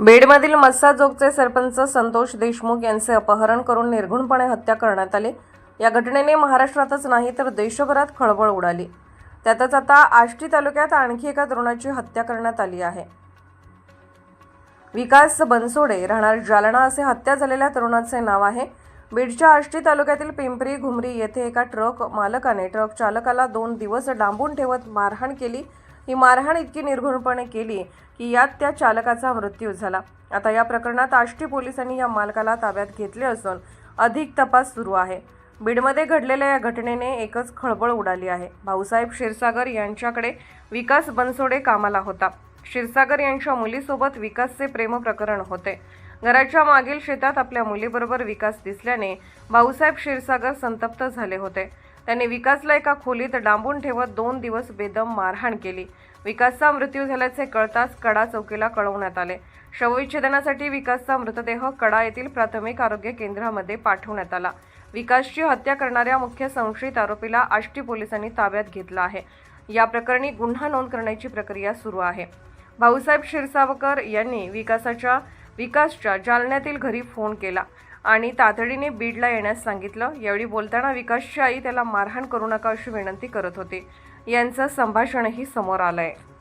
बीडमधील मस्साजोगचे सरपंच संतोष देशमुख यांचे अपहरण करून निर्घुणपणे हत्या करण्यात आली. या घटनेने महाराष्ट्रातच नाही तर देशभरात खळबळ उडाली. त्यातच आता आष्टी तालुक्यात आणखी एका तरुणाची हत्या करण्यात आली आहे. विकास बनसोडे राहणार जालना असे हत्या झालेल्या तरुणाचे नाव आहे. बीडच्या आष्टी तालुक्यातील पिंपरी घुमरी येथे एका ट्रक मालकाने ट्रक चालकाला दोन दिवस डांबून ठेवत मारहाण केली. ही मारहाण इतकी निर्घुणपणे केली की यात त्या चालकाचा मृत्यू झाला. आता या प्रकरणात आष्टी पोलिसांनी या मालकाला ताब्यात घेतले असून अधिक तपास सुरू आहे. बीडमध्ये घडलेल्या या घटनेने एकच खळबळ उडाली आहे. भाऊसाहेब क्षीरसागर यांच्याकडे विकास बनसोडे कामाला होता. क्षीरसागर यांच्या मुलीसोबत विकासचे प्रेम प्रकरण होते. घराच्या मागील शेतात आपल्या मुलीबरोबर विकास दिसल्याने भाऊसाहेब क्षीरसागर संतप्त झाले होते. त्यांनी विकासला एका खोलीत डांबून ठेवत दोन दिवस बेदम मारहाण केली. विकासचा मृत्यू झाल्याचे कळताच कडा चौकीला कळवण्यात आले. शवविच्छेदनासाठी विकासचा मृतदेह कडा येथील प्राथमिक आरोग्य केंद्रामध्ये पाठवण्यात आला. विकासची हत्या करणाऱ्या मुख्य संशयित आरोपीला आष्टी पोलिसांनी ताब्यात घेतला आहे. या प्रकरणी गुन्हा नोंद करण्याची प्रक्रिया सुरू आहे. भाऊसाहेब क्षीरसावकर यांनी विकासाच्या विकासच्या जालन्यातील घरी फोन केला. आणि तातडीने बीडला येण्यास सांगितलं. यावेळी बोलताना विकासची आई त्याला मारहाण करू नका अशी विनंती करत होती. यांचं संभाषणही समोर आलं आहे